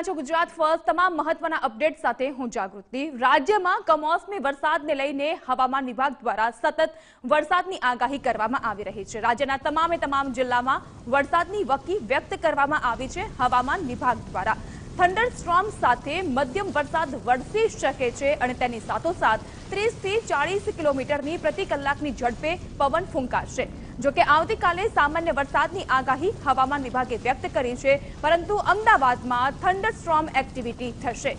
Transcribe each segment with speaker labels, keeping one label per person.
Speaker 1: રહ્યા ગુજરાત ફર્સ્ટ તમામ મહત્વના અપડેટ સાથે હું જાગૃતિ રાજ્યમાં કમોસમી વરસાદને લઈને હવામાન વિભાગ દ્વારા સતત વરસાદની આગાહી કરવામાં આવી રહી છે. રાજ્યના તમામે તમામ જિલ્લામાં વરસાદની વકી વ્યક્ત કરવામાં આવી છે હવામાન વિભાગ દ્વારા. થંડર સ્ટ્રોમ સાથે મધ્યમ વરસાદ વરસી શકે છે અને તેની સાથોસાથ ત્રીસથી ચાળીસ કિલોમીટરની પ્રતિ કલાકની ઝડપે પવન ફૂંકાશે. જોકે આવતીકાલે સામાન્ય વરસાદની આગાહી હવામાન વિભાગે વ્યક્ત કરી છે, પરંતુ અમદાવાદમાં થંડર સ્ટ્રોમ એક્ટિવિટી થશે.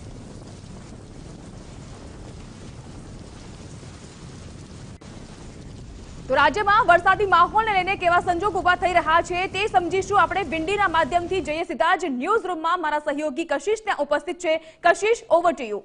Speaker 1: તો રાજ્યમાં વરસાદી માહોલને લઈને કેવા સંજોગ ઊભા થઈ રહ્યા છે તે સમજીશું આપણે બિંડીના માધ્યમથી જઈએ સીધા જ ન્યૂઝ રૂમમાં મારા સહયોગી કશિશ ત્યાં ઉપસ્થિત છે. Kashish over to you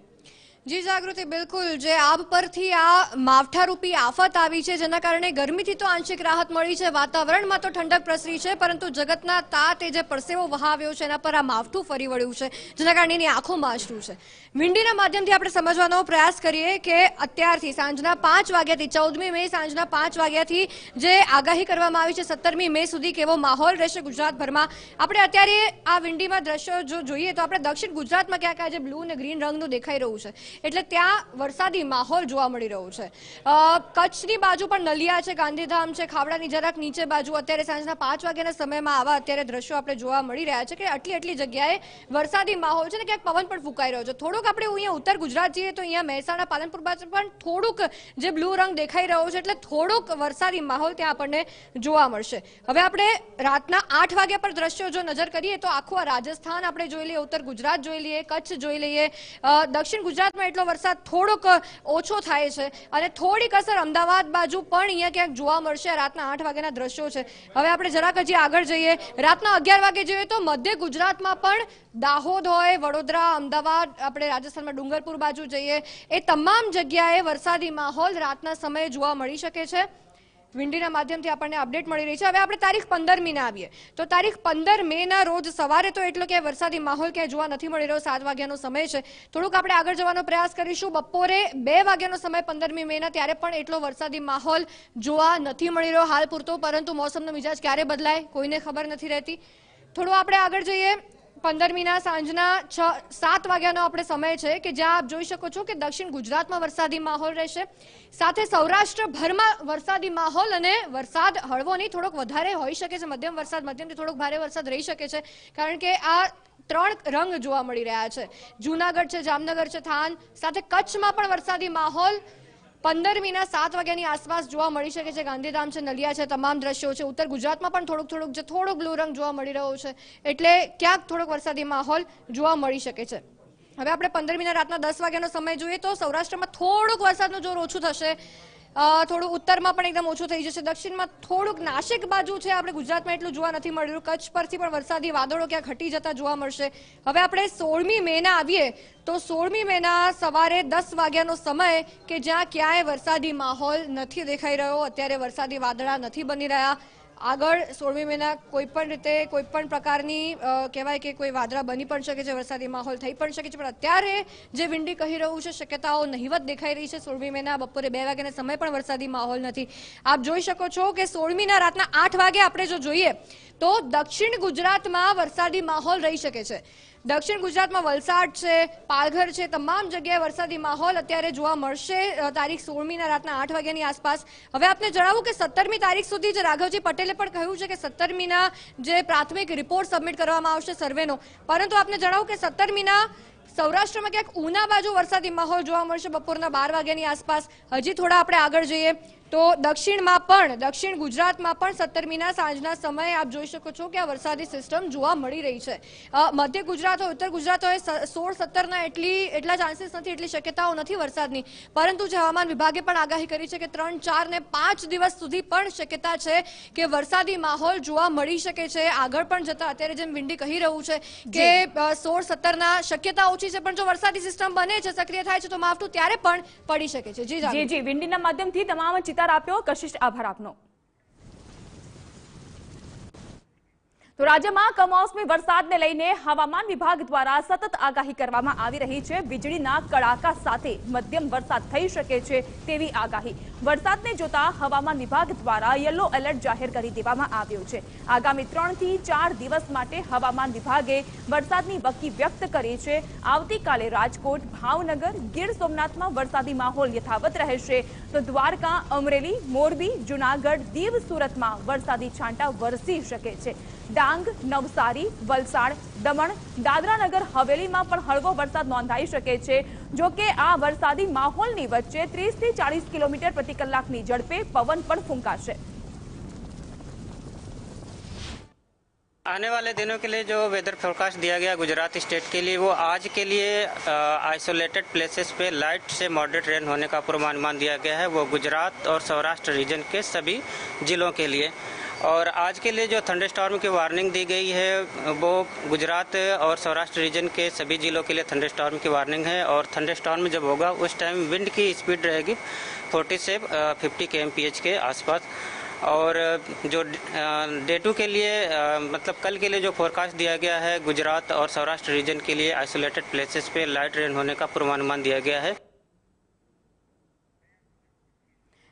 Speaker 2: ji, Jagruti, બિલકુલ. જે આબ પરથી આ માવઠારૂપી આફત આવી છે, જેના કારણે ગરમીથી તો આંશિક રાહત મળી છે, વાતાવરણમાં તો ઠંડક પ્રસરી છે, પરંતુ જગતના તાત એ જે પરસેવો વહાવ્યો છે, એના પર આ માવઠું ફરી વળ્યું છે, જેના કારણે એની આંખોમાં આશરું છે. વિંડીના માધ્યમથી આપણે સમજવાનો પ્રયાસ કરીએ કે અત્યારથી સાંજના પાંચ વાગ્યાથી, ચૌદમી મે સાંજના પાંચ વાગ્યાથી જે આગાહી કરવામાં આવી છે, સત્તરમી મે સુધી કેવો માહોલ રહેશે ગુજરાતભરમાં? આપણે અત્યારે આ વિંડીમાં દ્રશ્યો જો જોઈએ તો આપણે દક્ષિણ ગુજરાતમાં ક્યાંક આજે બ્લુ અને ગ્રીન રંગનું દેખાઈ રહ્યું છે. એટલે ત્યાં વરસાદી માહોલ જોવા મળી રહ્યો છે. કચ્છની બાજુ પણ નલિયા છે, ગાંધીધામ છે, ખાવડાની જરાક નીચે બાજુ અત્યારે સાંજના પાંચ વાગ્યાના સમયમાં આવા અત્યારે દ્રશ્યો આપણે જોવા મળી રહ્યા છે કે આટલી આટલી જગ્યાએ વરસાદી માહોલ છે ને ક્યાંક પવન પણ ફૂંકાઈ રહ્યો છે. થોડુંક આપણે અહીંયા ઉત્તર ગુજરાત જઈએ તો અહીંયા મહેસાણા, પાલનપુર બાજુ પણ થોડુંક જે બ્લુ રંગ દેખાઈ રહ્યો છે એટલે થોડુંક વરસાદી માહોલ ત્યાં આપણને જોવા મળશે. હવે આપણે રાતના આઠ વાગ્યા પર દ્રશ્યો જો નજર કરીએ તો આખું આ રાજસ્થાન આપણે જોઈ લઈએ, ઉત્તર ગુજરાત જોઈ લઈએ, કચ્છ જોઈ લઈએ દક્ષિણ ગુજરાતમાં એટલો વરસાદ થોડોક ઓછો થાય છે અને થોડીક અસર અમદાવાદ બાજુ પણ અહીંયા ક્યાંક જોવા મળશે. રાતના આઠ વાગ્યાના દ્રશ્યો છે. હવે આપણે જરાક હજી આગળ જઈએ. રાતના અગિયાર વાગે જોઈએ તો મધ્ય ગુજરાતમાં પણ દાહોદ હોય, વડોદરા, અમદાવાદ, આપણે રાજસ્થાનમાં ડુંગરપુર બાજુ જઈએ. એ તમામ જગ્યાએ વરસાદી માહોલ રાતના સમયે જોવા મળી શકે છે. વિંડીના માધ્યમથી આપણને અપડેટ મળી રહી છે. હવે આપણે તારીખ પંદર મીના આવીએ. તો તારીખ પંદર મેના રોજ સવારે તો એટલો કે વરસાદી માહોલ ક્યાંય જોવા નથી મળી રહ્યો. સાત વાગ્યાનો સમય છે. થોડુંક આપણે આગળ જવાનો પ્રયાસ કરીશું. બપોરે બે વાગ્યાનો સમય પંદરમી મેના ત્યારે પણ એટલો વરસાદી માહોલ જોવા નથી મળી રહ્યો હાલ પૂરતો. પરંતુ મોસમનો મિજાજ ક્યારે બદલાય કોઈને ખબર નથી રહેતી. થોડું આપણે આગળ જઈએ. પંદરમીના સાંજના છ, સાત વાગ્યાનો આપણે સમય છે કે જ્યાં આપ જોઈ શકો છો કે દક્ષિણ ગુજરાતમાં વરસાદી માહોલ રહેશે. સાથે સૌરાષ્ટ્રભરમાં વરસાદી માહોલ અને વરસાદ હળવો નહીં થોડોક વધારે હોઈ શકે છે. મધ્યમ વરસાદ, મધ્યમથી થોડોક ભારે વરસાદ રહી શકે છે. કારણ કે આ ત્રણ રંગ જોવા મળી રહ્યા છે. જૂનાગઢ છે, જામનગર છે, થાન. સાથે કચ્છમાં પણ વરસાદી માહોલ પંદરમીના સાત વાગ્યાની આસપાસ જોવા મળી શકે છે. ગાંધીધામ છે, નલિયા છે, તમામ દ્રશ્યો છે. ઉત્તર ગુજરાતમાં પણ થોડુંક થોડુંક જે થોડોક બ્લુ રંગ જોવા મળી રહ્યો છે. એટલે ક્યાંક થોડોક વરસાદી માહોલ જોવા મળી શકે છે. હવે આપણે પંદરમીના રાતના દસ વાગ્યાનો સમય જોઈએ તો સૌરાષ્ટ્રમાં થોડુંક વરસાદનું જોર ઓછું થશે. થોડું ઉત્તરમાં પણ એકદમ ઓછું થઈ જશે. દક્ષિણમાં થોડુંક નાસિક બાજુ છે. આપણે ગુજરાતમાં એટલું જોવા નથી મળ્યું. કચ્છ પરથી પણ વરસાદી વાદળો ક્યાંક હટી જતા જોવા મળશે. હવે આપણે સોળમી મેના આવીએ તો સોળમી મેના સવારે દસ વાગ્યાનો સમય કે જ્યાં ક્યાંય વરસાદી માહોલ નથી દેખાઈ રહ્યો. અત્યારે વરસાદી વાદળા નથી બની રહ્યા. આગળ સોળમી મહિના કોઈ પણ રીતે કોઈ પણ પ્રકારની કહેવાય કે કોઈ વાદળા બની પણ શકે છે, વરસાદી માહોલ થઈ પણ શકે છે, પણ અત્યારે જે વિંડી કહી રહ્યું છે, શક્યતાઓ નહિવત દેખાઈ રહી છે સોળમી મહિના બપોરે બે વાગ્યાના સમય પણ વરસાદી માહોલ નથી. આપ જોઈ શકો છો કે સોળમીના રાતના આઠ વાગે આપણે જો જોઈએ, તો દક્ષિણ ગુજરાતમાં વરસાદી માહોલ રહી શકે છે. દક્ષિણ ગુજરાતમાં વલસાડ છે, પાલઘર છે, તમામ જગ્યાએ વરસાદી માહોલ અત્યારે જોવા મળશે તારીખ સોળમીના રાતના આઠ વાગ્યાની આસપાસ. હવે આપને જણાવું કે સત્તરમી તારીખ સુધી જે રાઘવજી પટેલે પણ કહ્યું છે કે સત્તરમીના જે પ્રાથમિક રિપોર્ટ સબમિટ કરવામાં આવશે સર્વેનો. પરંતુ આપને જણાવું કે સત્તરમીના સૌરાષ્ટ્રમાં ક્યાંક ઉના બાજુ વરસાદી માહોલ જોવા મળશે બપોરના બાર વાગ્યાની આસપાસ. હજી થોડા આપણે આગળ જઈએ. તો દક્ષિણમાં પણ દક્ષિણ ગુજરાતમાં પણ સત્તરમીના સાંજના સમયે આપ જોઈ શકો છો કે આ વરસાદી સિસ્ટમ જોવા મળી રહી છે. મધ્ય ગુજરાત હોય ઉત્તર ગુજરાત હોય સોળ સત્તરના એટલી એટલા ચાન્સીસ નથી એટલી શક્યતાઓ નથી વરસાદની. પરંતુ જે હવામાન વિભાગે પણ આગાહી કરી છે કે ત્રણ ચાર ને પાંચ દિવસ સુધી પણ શક્યતા છે કે વરસાદી માહોલ જોવા મળી શકે છે. આગળ પણ જતા અત્યારે જેમ વિંડી કહી રહ્યું છે કે સોળ સત્તરના શક્યતા ઓછી છે પણ જો વરસાદી સિસ્ટમ બને છે સક્રિય થાય છે તો માવઠું ત્યારે પણ પડી શકે છે. જી
Speaker 1: જી જી. વિંડીના માધ્યમથી તમામ ચિતાર આપ્યો કશિશ આભાર આપનો. તો રાજ્યમાં કમોસમી વરસાદને લઈને હવામાન વિભાગ દ્વારા સતત આગાહી કરવામાં આવી રહી છે. વીજળીના કડાકા સાથે મધ્યમ વરસાદ થઈ શકે છે તેવી આગાહી. વરસાદને જોતા હવામાન વિભાગ દ્વારા યલો એલર્ટ જાહેર કરી દેવામાં આવ્યો છે. આગામી ત્રણથી ચાર દિવસ માટે હવામાન વિભાગે વરસાદની વકી વ્યક્ત કરી છે. આવતીકાલે રાજકોટ, ભાવનગર, ગીર સોમનાથમાં વરસાદી માહોલ યથાવત રહેશે. તો દ્વારકા, અમરેલી, મોરબી, જુનાગઢ, દીવ, સુરતમાં વરસાદી છાંટા વરસી શકે છે. ડાંગ નવસારી વલસાડ દમણ દાદરાનગર હવેલીમાં પણ હળવો વરસાદ નોંધાઈ શકે છે જો કે આ વરસાદી માહોલની વચ્ચે ત્રીસ થી ચાલીસ કિલોમીટર પ્રતિ કલાકની ઝડપે પવન પણ ફૂંકાશે
Speaker 3: आने वाले दिनों के लिए जो वेदर फोरकास्ट दिया गया गुजरात स्टेट के लिए वो आज के लिए आइसोलेटेड प्लेसेस पे लाइट से मॉडरेट रेन होने का पूर्वानुमान दिया गया है वो गुजरात और सौराष्ट्र रीजन के सभी जिलों के लिए और आज के लिए जो थंडर स्टॉर्म की वार्निंग दी गई है, वो गुजरात और सौराष्ट्र रीजन के सभी जिलों के लिए थंडर स्टॉर्म की वार्निंग है और थंडर स्टॉर्म जब होगा, उस टाइम विंड की स्पीड रहेगी 40 से 50 के एम के आसपास। और जो डे टू के लिए मतलब कल के लिए जो फोरकास्ट दिया गया है, गुजरात और सौराष्ट्र रीजन के लिए आइसोलेटेड प्लेसेस पे लाइट रेन होने का पूर्वानुमान दिया गया है।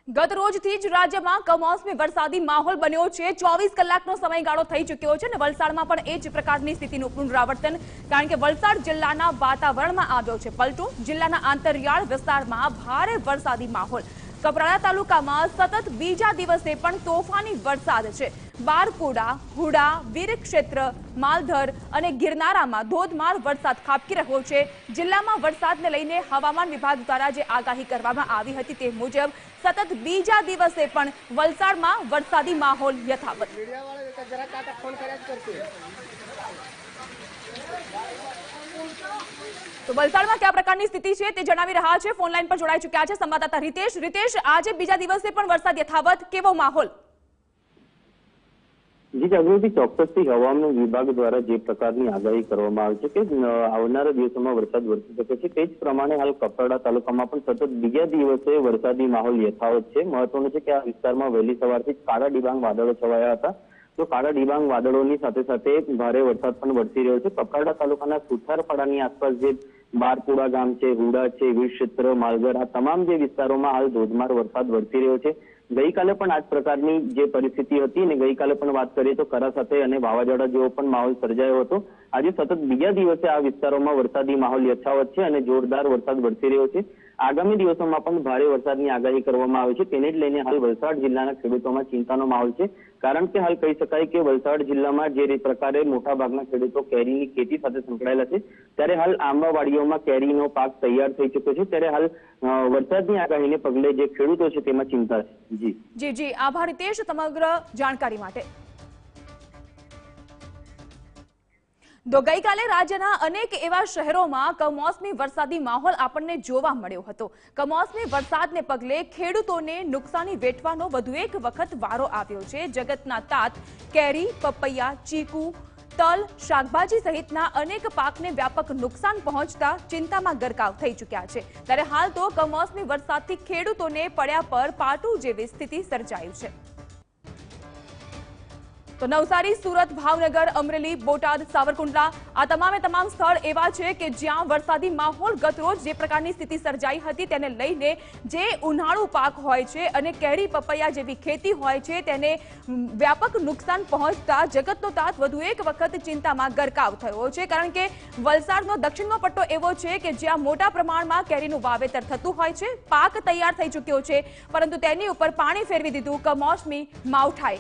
Speaker 1: ગત રોજથી જ રાજ્યમાં કમોસમી વરસાદી માહોલ બન્યો છે. ચોવીસ કલાકનો સમયગાળો થઈ ચૂક્યો છે અને વલસાડમાં પણ એ જ પ્રકારની સ્થિતિનું પુનરાવર્તન, કારણ કે વલસાડ જિલ્લાના વાતાવરણમાં આવ્યો છે પલટો. જિલ્લાના આંતરિયાળ વિસ્તારમાં ભારે વરસાદી માહોલ. કપરાડા તાલુકામાં સતત બીજા દિવસે પણ તોફાની વરસાદ છે. બારપુડા, હુડા, વીરક્ષેત્ર, માલધર અને ગિરનારામાં ધોધમાર વરસાદ ખાબકી રહ્યો છે. જિલ્લામાં વરસાદને લઈને હવામાન વિભાગ દ્વારા જે આગાહી કરવામાં આવી હતી તે મુજબ સતત બીજા દિવસે પણ વલસાડમાં વરસાદી માહોલ યથાવત. તો વલસાડમાં કયા પ્રકારની સ્થિતિ છે તે જણાવી રહ્યા છે. ફોન લાઈન પર જોડાઈ ચૂક્યા છે સંવાદદાતા રીતેશ. રીતેશ આજે બીજા દિવસે પણ વરસાદ યથાવત. કેવો માહોલ?
Speaker 4: જી જાગૃતિ ચોક્કસથી હવામાન વિભાગ દ્વારા જે પ્રકારની આગાહી કરવામાં આવી છે કે આવનારા દિવસોમાં વરસાદ વરસી શકે છે. તે જ પ્રમાણે હાલ કપરાડા તાલુકામાં પણ સતત બીજા દિવસે વરસાદી માહોલ યથાવત છે. મહત્વનું છે કે આ વિસ્તારમાં વહેલી સવારથી કાળા ડિબાંગ વાદળો છવાયા હતા. તો કાળા ડિબાંગ વાદળોની સાથે સાથે ભારે વરસાદ પણ વરસી રહ્યો છે. કપરાડા તાલુકાના સુથારપાડાની આસપાસ જે બારપુડા ગામ છે, હુડા છે વીર ક્ષેત્ર માલગર આ તમામ જે વિસ્તારોમાં હાલ ધોધમાર વરસાદ વરસી રહ્યો છે. ગઈકાલે પણ આ જ પ્રકારની જે પરિસ્થિતિ હતી અને ગઈકાલે પણ વાત કરીએ તો કરા સાથે અને વાવાઝોડા જેવો પણ માહોલ સર્જાયો હતો. આજે સતત બીજા દિવસે આ વિસ્તારોમાં વરસાદી માહોલ યથાવત છે અને જોરદાર વરસાદ વરસી રહ્યો છે. આગામી દિવસોમાં પણ ભારે વરસાદની આગાહી કરવામાં આવી છે. તેને જ લઈને હાલ વલસાડ જિલ્લાના ખેડૂતોમાં ચિંતાનો માહોલ છે. કારણ કે હાલ કહી શકાય કે વલસાડ જિલ્લામાં જે પ્રકારે મોટા ભાગના ખેડૂતો કેરીની ખેતી સાથે સંકળાયેલા છે, ત્યારે હાલ આંબાવાડીઓમાં કેરીનો પાક તૈયાર થઈ ચૂક્યો છે, ત્યારે હાલ વરસાદની આગાહીને પગલે જે ખેડૂતો છે તેમાં ચિંતા છે. જી.
Speaker 1: જી જી. આભાર રીતેશ સમગ્ર જાણકારી માટે. તો ગઈકાલે રાજ્યના અનેક એવા શહેરોમાં કમોસમી વરસાદી માહોલ આપણને જોવા મળ્યો હતો. કમોસમી વરસાદને પગલે ખેડૂતોને નુકસાની વેઠવાનો વધુ એક વખત વારો આવ્યો છે. જગતના તાત, કેરી, પપૈયા, ચીકુ, તલ, શાકભાજી સહિતના અનેક પાકને વ્યાપક નુકસાન પહોંચતા ચિંતામાં ગરકાવ થઈ ચૂક્યા છે. ત્યારે હાલ તો કમોસમી વરસાદથી ખેડૂતોને પડ્યા પર પાટું જેવી સ્થિતિ સર્જાયું છે. તો નવસારી, સુરત, ભાવનગર, અમરેલી, બોટાદ, સાવરકુંડલા આ તમામે તમામ સ્થળ એવા છે કે જ્યાં વરસાદી માહોલ ગતરોજ જે પ્રકારની સ્થિતિ સર્જાઈ હતી તેને લઈને જે ઉનાળુ પાક હોય છે અને કેરી પપૈયા જેવી ખેતી હોય છે તેને વ્યાપક નુકસાન પહોંચતા જગતનો તાત વધુ એક વખત ચિંતામાં ગરકાવ થયો છે. કારણ કે વલસાડનો દક્ષિણનો પટ્ટો એવો છે કે જ્યાં મોટા પ્રમાણમાં કેરીનું વાવેતર થતું હોય છે, પાક તૈયાર થઈ ચૂક્યો છે, પરંતુ તેની ઉપર પાણી ફેરવી દીધું કમોસમી માવઠાએ.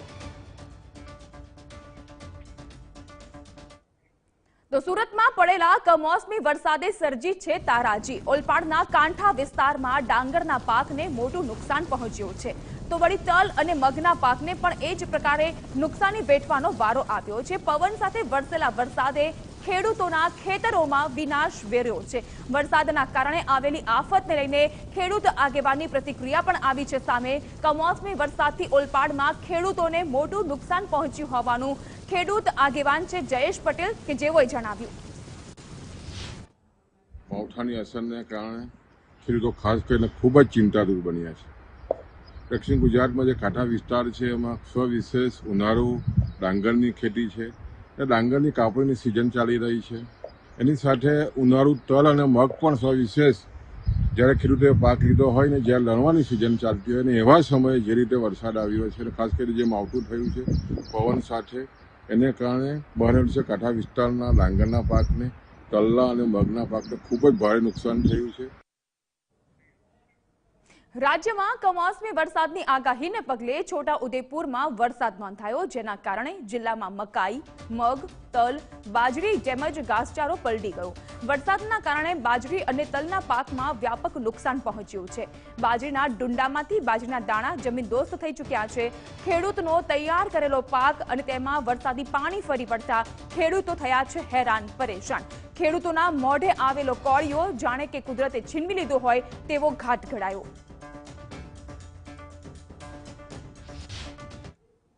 Speaker 1: તો સુરતમાં પડેલા કમોસમી વરસાદે સર્જી છે તારાજી. ઓલપાડના કાંઠા વિસ્તારમાં ડાંગરના પાકને મોટું નુકસાન પહોંચ્યું છે. તો વળી તલ અને મગના પાકને પણ એ જ પ્રકારે નુકસાની વેઠવાનો વારો આવ્યો છે. પવન સાથે વરસેલા વરસાદે ખેડૂતોના ખેતરોમાં વિનાશ વેર્યો છે. વરસાદના કારણે આવેલી આફતને લઈને ખેડૂત આગેવાનની પ્રતિક્રિયા પણ આવી છે સામે. કમોસમી વરસાદથી ઓલપાડમાં ખેડૂતોને મોટું નુકસાન પહોંચ્યું હોવાનું ખેડૂત આગેવાન છે જયેશ પટેલ કે જેઓએ જણાવ્યું.
Speaker 5: માવઠાની અસરને કારણે ખેડૂતો ખાસ કરીને ખૂબ જ ચિંતાતુર બન્યા છે. દક્ષિણ ગુજરાતમાં જે કાંઠા વિસ્તાર છે, એમાં સ્વવિશેષ ઉનાળુ, ડાંગરની ખેતી છે એ ડાંગરની કાપણીની સિઝન ચાલી રહી છે. એની સાથે ઉનાળુ તલ અને મગ પણ સવિશેષ. જ્યારે ખેડૂતોએ પાક લીધો હોય ને જ્યારે લણવાની સિઝન ચાલતી હોય ને એવા સમયે જે રીતે વરસાદ આવ્યો છે અને ખાસ કરીને જે માવઠું થયું છે, પવન સાથે, એને કારણે બહારણસે કાંઠા વિસ્તારના ડાંગરના પાકને તલના અને મગના પાકને ખૂબ જ ભારે નુકસાન થયું છે.
Speaker 1: રાજ્યમાં કમોસમી વરસાદની આગાહીને પગલે છોટા ઉદેપુરમાં વરસાદ નોંધાયો, જેના કારણે જિલ્લામાં મકાઈ, મગ, તલ, બાજરી તેમજ ઘાસચારો પલટી ગયો. વરસાદના કારણે બાજરી અને તલના પાકમાં વ્યાપક નુકસાન પહોંચ્યું છે. બાજરીના ડુંડામાંથી બાજરીના દાણા જમીનદોસ્ત થઈ ચૂક્યા છે. ખેડૂતનો તૈયાર કરેલો પાક અને તેમાં વરસાદી પાણી ફરી પડતા ખેડૂતો થયા છે હેરાન, પરેશાન. ખેડૂતોના મોઢે આવેલો કોળિયો જાણે કે કુદરતે છીનવી લીધો હોય તેવો ઘાટ ઘડાયો.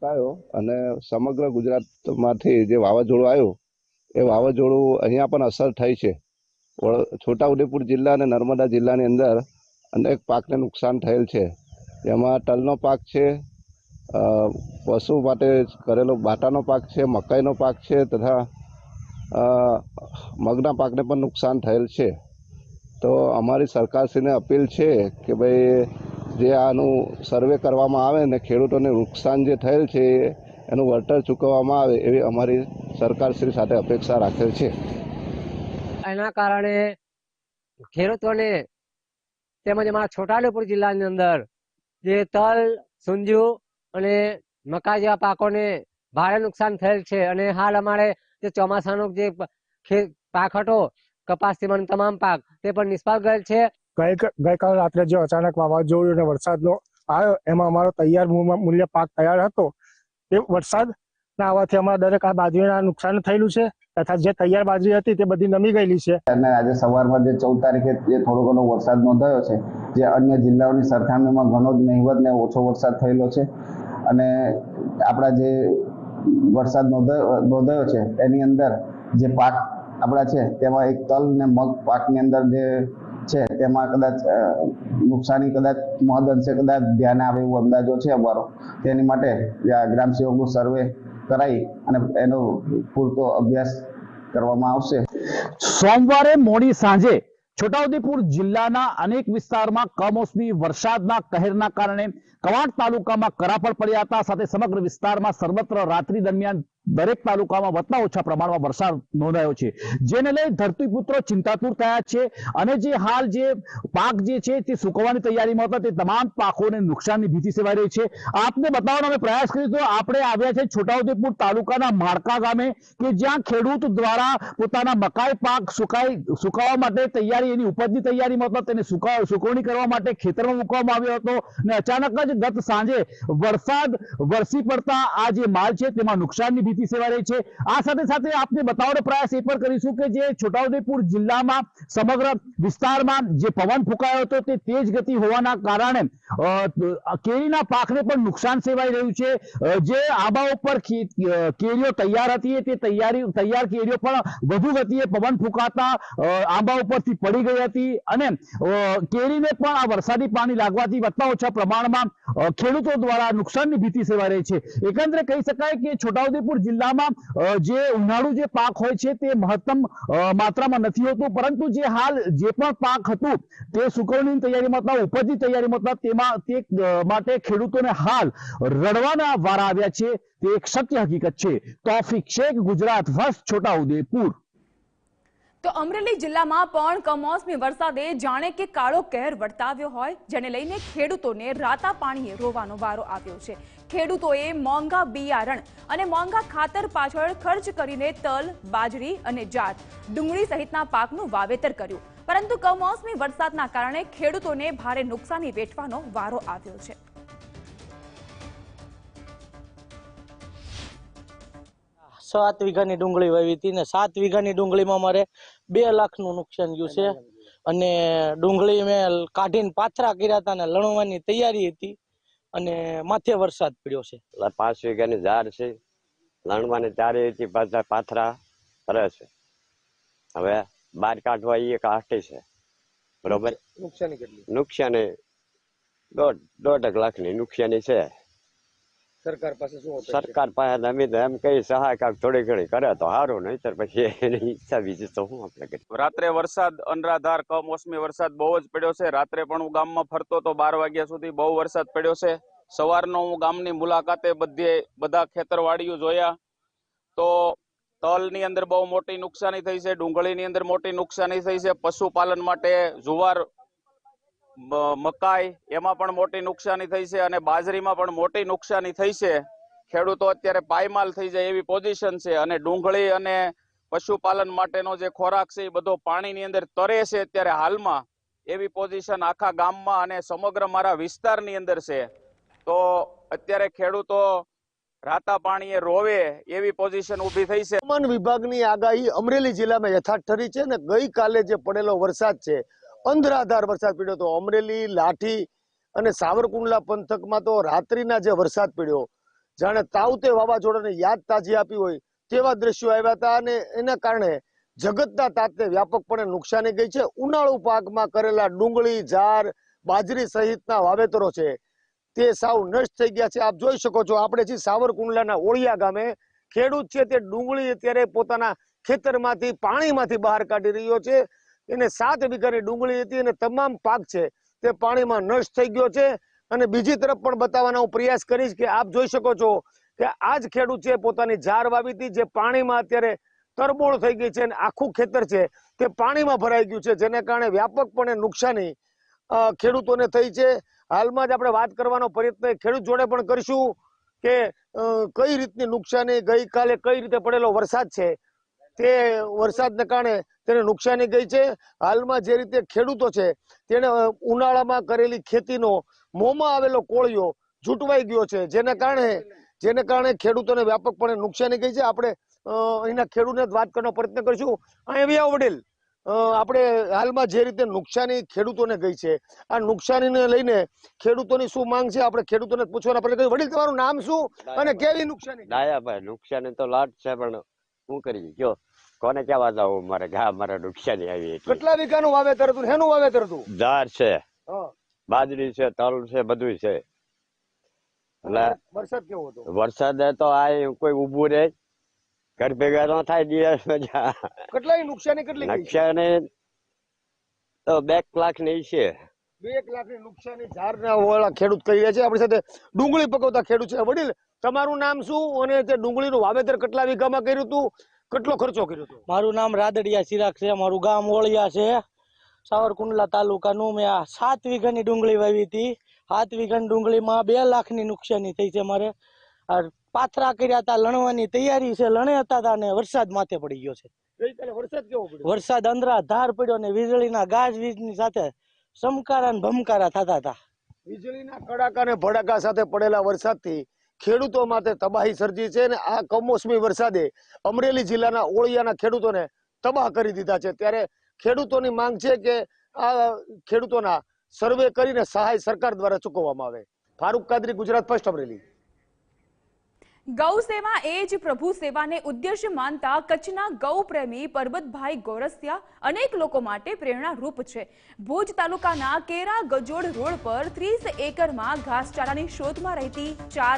Speaker 6: આવ્યો અને સમગ્ર ગુજરાતમાંથી જે વાવાઝોડું આવ્યું, એ વાવાઝોડું અહીંયા પણ અસર થઈ છે. છોટાઉદેપુર જિલ્લા અને નર્મદા જિલ્લાની અંદર અનેક પાકને નુકસાન થયેલ છે. જેમાં તલનો પાક છે પશુ માટે કરેલો બાટાનો પાક છે, મકાઈનો પાક છે તથા મગના પાકને પણ નુકસાન થયેલ છે. તો અમારી સરકારશ્રીને અપીલ છે કે ભાઈ જે આનું સર્વે કરવામાં આવે ને ખેડૂતોને નુકસાન જે થયેલ છે એનું વળતર ચૂકવવામાં આવે એવી અમારી સરકારશ્રી સાથે અપેક્ષા રાખેલ છે.
Speaker 7: એના કારણે ખેડૂતોને તેમજ અમારા છોટાઉદેપુર જિલ્લાની અંદર જે તલ, સુંજુ અને મકા જેવા પાકોને ભારે નુકસાન થયેલ છે અને હાલ અમારે જે ચોમાસાનો જે પાક હતો, કપાસ તમામ પાક તે પણ નિષ્ફળ ગયેલ છે.
Speaker 8: ગઈકાલ રાત્રે જે અચાનક વાવાઝોડું અને વરસાદનો આવ્યો, એમાં અમારો તૈયાર મૂલ્ય પાક તૈયાર હતો. એ વરસાદ ના આવવાથી અમારા દરેક આ બાજરીના નુકસાન થયેલું છે, તથા જે તૈયાર બાજરી હતી તે બધી નમી ગયેલી છે.
Speaker 9: અને આજે સવારમાં જે ચૌદ તારીખે જે થોડો ઘણો વરસાદ નોંધાયો છે, જે અન્ય જિલ્લાઓની સરખામણીમાં ઘણો જ નહીવત ને ઓછો વરસાદ થયેલો છે. અને આપણા જે વરસાદ નોંધાયો છે, એની અંદર જે પાક આપણા છે, તેમાં એક તલ ને મગ પાકની અંદર જે છે. તેમાં કદાચ નુકસાની કદાચ, મહદઅંશે કદાચ ધ્યાને આવે એવો અંદાજો છે અમારો. તેની માટે ગ્રામ સેવકનું સર્વે કરાઈ અને એનો પૂરતો અભ્યાસ કરવામાં આવશે.
Speaker 10: સોમવારે મોડી સાંજે છોટાઉદેપુર જિલ્લાના અનેક વિસ્તારમાં કમોસમી વરસાદના કહેરના કારણે કવાંટ તાલુકામાં કરાપડ પડ્યા હતા. સાથે સમગ્ર વિસ્તારમાં સર્વત્ર રાત્રિ દરમિયાન દરેક તાલુકામાં વધતા ઓછા પ્રમાણમાં વરસાદ નોંધાયો છે. જેને લઈ ધરતીપુત્રો ચિંતાતુર થયા છે અને જે હાલ જે પાક જે છે તે સુકવવાની તૈયારીમાં હતા તે તમામ પાકોને નુકસાનની ભીતિ સેવાઈ રહી છે. આપને બતાવવાનો અમે પ્રયાસ કર્યો તો આપણે આવ્યા છે છોટાઉદેપુર તાલુકાના માળકા ગામે કે જ્યાં ખેડૂત દ્વારા પોતાના મકાઈ પાક સુકાઈ સુકાવવા માટે તૈયારી એની ઉપજની તૈયારીમાં હતો તેને સુકા સુકવણી કરવા માટે ખેતરમાં મૂકવામાં આવ્યો હતો અને અચાનક જ ગત સાંજે વરસાદ વરસી પડતા આ જે માલ છે તેમાં નુકસાનની ભીતિ સેવાઈ રહી છે. આ સાથે સાથે આપને બતાવવાનો પ્રયાસ એ પણ કરીશું કે જે છોટાઉદેપુર જિલ્લામાં સમગ્ર વિસ્તારમાં જે પવન ફૂંકાયો હતો તે તેજ ગતિ હોવાના કારણે કેરીના પાકને પણ નુકસાન સેવાઈ રહ્યું છે. જે આંબા ઉપર કેરીઓ તૈયાર હતી તે તૈયારી, તૈયાર કેરીઓ પણ વધુ ગતિએ પવન ફૂંકાતા આંબા ઉપરથી પડી ગઈ હતી અને કેરીને પણ આ વરસાદી પાણી લાગવાથી વધતા ઓછા પ્રમાણમાં ખેડૂતો દ્વારા નુકસાનની ભીતિ સેવા રહી છે. એકંદરે કહી શકાય કે છોટાઉદેપુર જિલ્લામાં જે ઉનાળુ જે પાક હોય છે તે મહત્તમ માત્રામાં નથી હોતું. પરંતુ જે હાલ જે પણ પાક હતું, તે સુકવણીની તૈયારીમાં હતા ઉપજની તૈયારીમાં હતા તેમાં તે માટે ખેડૂતોને હાલ રડવાના વારા આવ્યા છે. તે એક સત્ય હકીકત છે. તોફિક શેખ, ગુજરાત ફર્સ્ટ છોટાઉદેપુર.
Speaker 1: તો અમરેલી જિલ્લામાં પણ કમોસમી વરસાદે જાણે કે કાળો કહેર વર્તાવ્યો હોય, જેને લઈને ખેડૂતોને રાતા પાણીએ રોવાનો વારો આવ્યો છે. ખેડૂતોએ મોંઘા બિયારણ અને મોંઘા ખાતર પાછળ ખર્ચ કરીને તલ, બાજરી અને જાત ડુંગળી સહિતના પાકનું વાવેતર કર્યું. પરંતુ કમોસમી વરસાદના કારણે ખેડૂતોને ભારે નુકસાની વેઠવાનો વારો આવ્યો છે.
Speaker 11: સાત વીઘાની ડુંગળી વાવી હતી ને સાત વીઘાની ડુંગળીમાં મારે બે લાખનું નુકસાન ગયું છે. અને ડુંગળી મેં કાઢીને પાથરા કર્યા હતા ને લણવાની તૈયારી હતી. અને માથે વરસાદ પડ્યો છે.
Speaker 12: પાંચ વીઘાની ઝાડ છે. લણવાની ચારે પાછા પાથરા ફરે છે. હવે બાર કાઢવા એ કાઢે છે. બરોબર?
Speaker 11: નુકસાની કેટલી?
Speaker 12: નુકસાની દોઢ દોઢ લાખ લાખની નુકસાની છે.
Speaker 13: સરકાર પાસે શું
Speaker 12: સરકાર પાસે અમે તો એમ કઈ સહાય કાંક થોડી ઘણી કરે તો સારું નહીતર પછી એની ઈચ્છા બીજી તો શું આપણે
Speaker 14: રાત્રે વરસાદ અનરાધાર કમોસમી વરસાદ બહુ જ પડ્યો છે. રાત્રે પણ હું ગામમાં ફરતો તો બાર વાગ્યા સુધી બહુ વરસાદ પડ્યો છે. સવારનો હું ગામની મુલાકાતે બધે બધા ખેતરવાડીઓ જોયા તો તલની અંદર બહુ મોટી નુકસાની થઈ છે ડુંગળીની અંદર મોટી નુકસાની થઈ છે. પશુપાલન માટે જુવાર મકાઈ, એમાં પણ મોટી નુકસાની થઈ છે અને બાજરીમાં પણ મોટી નુકસાની થઈ છે. ખેડૂતો અત્યારે પાયમાલ થઈ જાય એવી પોઝિશન છે અને ડુંગળી અને પશુપાલન માટેનો જે ખોરાક છે એ બધો પાણીની અંદર તરે છે અત્યારે હાલમાં. એવી પોઝિશન આખા ગામમાં અને સમગ્ર મારા વિસ્તારની અંદર છે. તો અત્યારે ખેડૂતો રાતા પાણીએ રોવે એવી પોઝિશન ઊભી થઈ છે.
Speaker 13: હવામાન વિભાગની આગાહી અમરેલી જિલ્લામાં યથાર્થ ઠરી છે અને ગઈકાલે જે પડેલો વરસાદ છે અંધરાધાર વરસાદ પડ્યો હતો. અમરેલી, લાઠી અને સાવરકુંડલા પંથકમાં તો રાત્રિના જે વરસાદ પડ્યો, જાણે તાવતે વાવાઝોડાને યાદ તાજી આપી હોય તેવા દ્રશ્યો આવ્યા હતા અને એના કારણે જગતના તાતને વ્યાપકપણે નુકસાની ગઈ છે. ઉનાળુ પાકમાં કરેલા ડુંગળી જાર બાજરી સહિતના વાવેતરો છે તે સાવ નષ્ટ થઈ ગયા છે. આપ જોઈ શકો છો, આપણે જે સાવરકુંડલાના ઓળિયા ગામે ખેડૂત છે તે ડુંગળી અત્યારે પોતાના ખેતરમાંથી, પાણીમાંથી બહાર કાઢી રહ્યો છે. એને સાત વીઘાની ડુંગળી હતી અને તમામ પાક છે તે પાણીમાં નષ્ટ થઈ ગયો છે. અને બીજી તરફ પણ બતાવવાનો હું પ્રયાસ કરીશ કે આપ જોઈ શકો છો કે આ જ ખેડૂત છે પોતાની ઝાર વાવી હતી જે પાણીમાં અત્યારે તરબોળ થઈ ગઈ છે અને આખું ખેતર છે તે પાણીમાં ભરાઈ ગયું છે, જેને કારણે વ્યાપકપણે નુકસાની ખેડૂતોને થઈ છે. હાલમાં જ આપણે વાત કરવાનો પ્રયત્ન ખેડૂત જોડે પણ કરીશું કે કઈ રીતની નુકસાની, ગઈકાલે કઈ રીતે પડેલો વરસાદ છે તે વરસાદને કારણે તેને નુકસાની ગઈ છે. હાલમાં જે રીતે ખેડૂતો છે તેને ઉનાળામાં કરેલી ખેતીનો મોંમાં આવેલો કોળિયો જૂટવાઈ ગયો છે. જેને કારણે જેને કારણે ખેડૂતોને વ્યાપકપણે નુકસાની ગઈ છે. આપણે અહીંના ખેડૂતને વાત કરવાનો પ્રયત્ન કરીશું. અહીં આવ્યા વડીલ. આપણે હાલમાં જે રીતે નુકસાની ખેડૂતોને ગઈ છે આ નુકસાનીને લઈને ખેડૂતોની શું માંગ છે આપણે ખેડૂતોને પૂછવાના પ્રયત્ન. વડીલ તમારું નામ શું અને કેવી નુકસાની?
Speaker 12: ડાયાભાઈ નુકસાની તો લાટ છે પણ શું કરીએ જો કોને કહેવા જાવ મારે? ઘા મારા નુકસાની આવી
Speaker 13: કેટલા વીઘાનું વાવેતર હતું ને શેનું વાવેતર હતું?
Speaker 12: જાર છે બાજરી છે તલ છે બધું છે. એટલે
Speaker 13: વરસાદ કેવો હતો?
Speaker 12: વરસાદ તો આ કોઈ ઊભું રહે. ઘર ભેગા ન થાય દિવસ
Speaker 13: કેટલા નુકસાની કેટલી?
Speaker 12: નુકસાની તો બે લાખની છે.
Speaker 13: બે એક નુકસાન નુકસાની ઝારના વાળા ખેડૂત કરી રહ્યા છે આપણી સાથે ડુંગળી પકવતા ખેડૂત છે વડીલ તમારું નામ શું અને તે ડુંગળીનું વાવેતર કેટલા વીઘામાં કર્યું હતું? કેટલો ખર્ચો કર્યો હતો?
Speaker 11: મારું નામ રાદડિયા ચિરાગ છે મારું ગામ ઓળિયા છે. સાવરકુંડલા તાલુકાનું મેં આ સાત વીઘાની ડુંગળી વાવી હતી. સાત વીઘાની ડુંગળીમાં બે લાખની નુકસાની થઈ છે મારે. આ પાથરા કર્યા હતા લણવાની તૈયારી છે લણે હતા તા ને વરસાદ માથે પડી ગયો છે.
Speaker 13: વરસાદ કેવો પડ્યો?
Speaker 11: વરસાદ અંદરા ધાર પડ્યો ને વીજળીના ગાજ વીજની સાથે સમકારા ને ભમકારા થતા હતા
Speaker 13: વીજળીના કડાકા અને ભડાકા સાથે પડેલા વરસાદથી ખેડૂતો માટે તબાહી સર્જી છે અને આ કમોસમી વરસાદે અમરેલી જિલ્લાના ઓળિયાના ખેડૂતોને તબાહ કરી દીધા છે. ત્યારે ખેડૂતોની માંગ છે કે આ ખેડૂતોના સર્વે કરીને સહાય સરકાર દ્વારા ચૂકવવામાં આવે. ફારૂક કાદરી, ગુજરાત ફર્સ્ટ અમરેલી.
Speaker 1: ગૌ સેવા એ જ પ્રભુ સેવાને ઉદ્દેશ્ય માનતા કચ્છના ગૌ પ્રેમી પરબતભાઈ ગોરસિયા અનેક લોકો માટે પ્રેરણારૂપ છે. ભુજ તાલુકાના કેરા ગજોડ રોડ પર ત્રીસ એકરમાં ઘાસચારાની શોધમાં રહેતી ચાર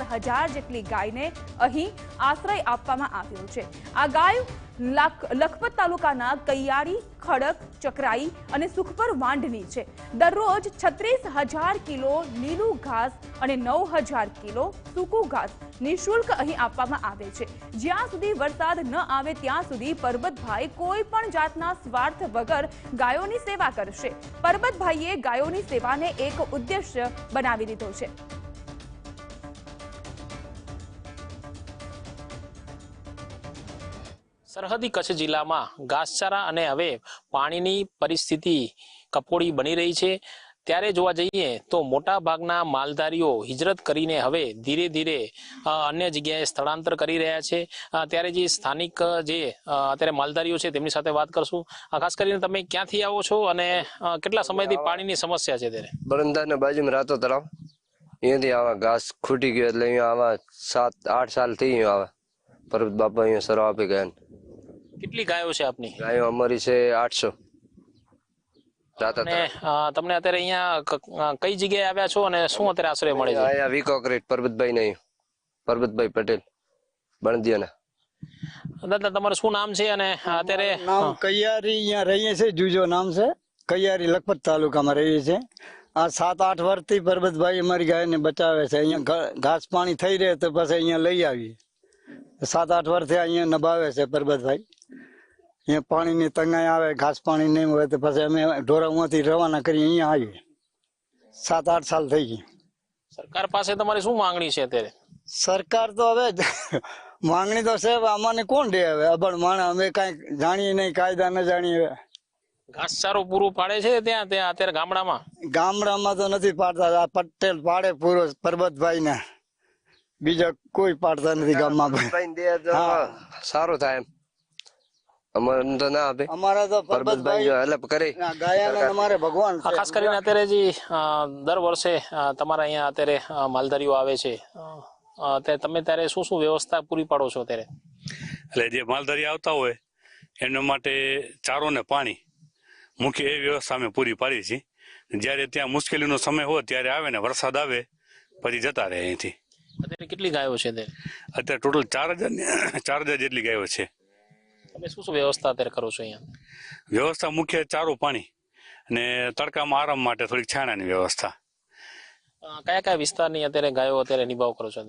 Speaker 1: જેટલી ગાયને અહીં આશ્રય આપવામાં આવ્યો છે. આ ગાય લખપત તાલુકાના કૈયારી, ખડક, ચકરાઈ અને સુખપર વાંઢની છે. દરરોજ છત્રીસ હજાર કિલો લીલું ઘાસ અને નવ હજાર કિલો સૂકું ઘાસ નિઃશુલ્ક અહીં આપવામાં આવે છે. જ્યાં સુધી વરસાદ ન આવે ત્યાં સુધી પરબતભાઈ કોઈ પણ જાતના સ્વાર્થ વગર ગાયોની સેવા કરશે. પરબતભાઈએ ગાયોની સેવાને એક ઉદ્દેશ્ય બનાવી દીધો છે.
Speaker 15: સરહદી કચ્છ જિલ્લામાં ઘાસચારા અને હવે પાણીની પરિસ્થિતિ કપોળી બની રહી છે. ત્યારે જોવા જઈએ તો મોટા ભાગના માલધારીઓ હિજરત કરીને હવે ધીરે ધીરે અન્ય જગ્યાએ સ્થળાંતર કરી રહ્યા છે. ત્યારે જે સ્થાનિક જે અત્યારે માલધારીઓ છે તેમની સાથે વાત કરશું. ખાસ કરીને તમે ક્યાંથી આવો છો અને કેટલા સમયથી પાણીની સમસ્યા છે ત્યારે?
Speaker 16: બરંદાને બાજુમાં રાતો તળાવ. અહીંયાથી આવા ઘાસ ખૂટી ગયો એટલે અહીંયા આવા સાત, આઠ સાલ થઈ ગયું આવે. પર્વત બાપા અહીંયા સરો આપી ગયા
Speaker 15: કેટલી ગાયો છે આપની?
Speaker 16: ગાયો અમારી છે આઠસો.
Speaker 15: તમને અત્યારે અહીંયા કઈ જગ્યાએ આવ્યા છો અને શું અત્યારે આશ્રય મળે છે?
Speaker 16: અહીંયા વીકો ક્રેટ પરબતભાઈ નહીં. પરબતભાઈ પટેલ બણદિયાના
Speaker 15: દાદા તમારું શું નામ છે અને અત્યારે
Speaker 17: નામ કૈયારી અહીંયા રહીએ છે જુજો નામ છે. કૈયારી લખપત તાલુકામાં રહીએ છે આ સાત આઠ વર્ષથી પરબતભાઈ અમારી ગાયને બચાવે છે. અહીંયા ઘાસ પાણી થઈ રહે તો પછી અહીંયા લઈ આવીએ. સાત આઠ વર્ષથી અહીંયા નભાવે છે પરબતભાઈ. અહીંયા પાણીની તંગાઈ આવે ઘાસ પાણી નહીં હોય તો પછી અમે ઢોરામાંથી રવાના કરી અહીંયા આવીએ. સાત આઠ સાલ થઈ ગઈ.
Speaker 15: સરકાર પાસે તમારી શું માંગણી છે અત્યારે?
Speaker 17: સરકાર તો હવે માંગણી તો છે અમાને કોણ દે હવે? અભણ માણસ અમે કાંઈ જાણીએ નહીં કાયદા ન જાણીએ. હવે
Speaker 15: ઘાસચારો પૂરું પાડે છે ત્યાં ત્યાં અત્યારે ગામડામાં?
Speaker 17: ગામડામાં તો નથી પાડતા આ પટેલ પાડે પૂરો પરબતભાઈ ને બીજા કોઈ પાડતા નથી ગામમાં.
Speaker 16: સારું થાય એમ. અમારે તો ના આપે.
Speaker 17: અમારા તો
Speaker 16: પરબતભાઈ જો કરે
Speaker 17: ગાયાને અમારે ભગવાન
Speaker 15: ખાસ કરીને અત્યારે જે દર વર્ષે તમારા અહીંયા અત્યારે માલધારીઓ આવે છે. તમે ત્યારે શું શું વ્યવસ્થા પૂરી પાડો છો અત્યારે?
Speaker 18: એટલે જે માલધારી આવતા હોય એમના માટે ચારો ને પાણી મુખ્ય એ વ્યવસ્થા અમે પૂરી પાડી છીએ. જ્યારે ત્યાં મુશ્કેલીનો સમય હોય ત્યારે આવે ને વરસાદ આવે પછી જતા રહે અહીંથી.
Speaker 15: અત્યારે કેટલી ગાયો છે
Speaker 18: અત્યારે ટોટલ ચાર હજાર ચાર હજાર જેટલી ગાયો છે.
Speaker 15: તમે શું શું વ્યવસ્થા અત્યારે કરો છો અહીંયા?
Speaker 18: વ્યવસ્થા મુખ્ય ચારો પાણી અને તડકામાં આરામ માટે થોડીક છાણાની વ્યવસ્થા.
Speaker 15: કયા કયા વિસ્તારની અત્યારે ગાયો અત્યારે નિભાવ કરો છો?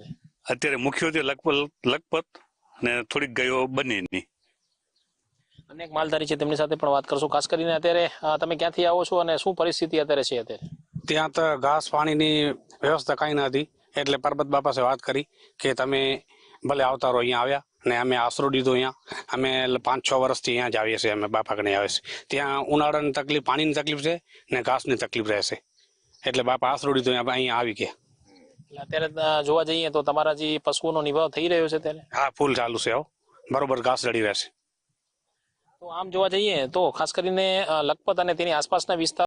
Speaker 18: અત્યારે મુખ્યત્વે લખપત લખપત અને થોડીક ગાયો બંનેની.
Speaker 15: અનેક માલધારી છે તેમની સાથે પણ વાત કરશું. ખાસ કરીને અત્યારે તમે ક્યાંથી આવો છો અને શું પરિસ્થિતિ અત્યારે છે અત્યારે?
Speaker 19: ત્યાં તો ઘાસ પાણીની વ્યવસ્થા કાંઈ ન હતી. એટલે પરબત બાપા સાથે વાત કરી કે તમે ભલે આવતા રહો અહીંયા આવ્યા. ને અમે આશરો લીધો અહીંયા. અમે પાંચ છ વર્ષથી અહીંયા જ આવીએ છીએ અમે બાપા કને આવે છે. ત્યાં ઉનાળાની તકલીફ પાણીની તકલીફ છે ને ઘાસની તકલીફ રહેશે એટલે બાપા આશરો દીધો અહીંયા આવી ગયા.
Speaker 15: એટલે અત્યારે જોવા જઈએ તો તમારા જે પશુઓનો નિભાવ થઈ રહ્યો છે ત્યારે?
Speaker 19: હા ફૂલ ચાલુ છે હો. બરોબર ઘાસ લડી રહેશે
Speaker 15: તો આમ જોવા જઈએ તો ખાસ કરીને લખપત અને તેની આસપાસના વિસ્તાર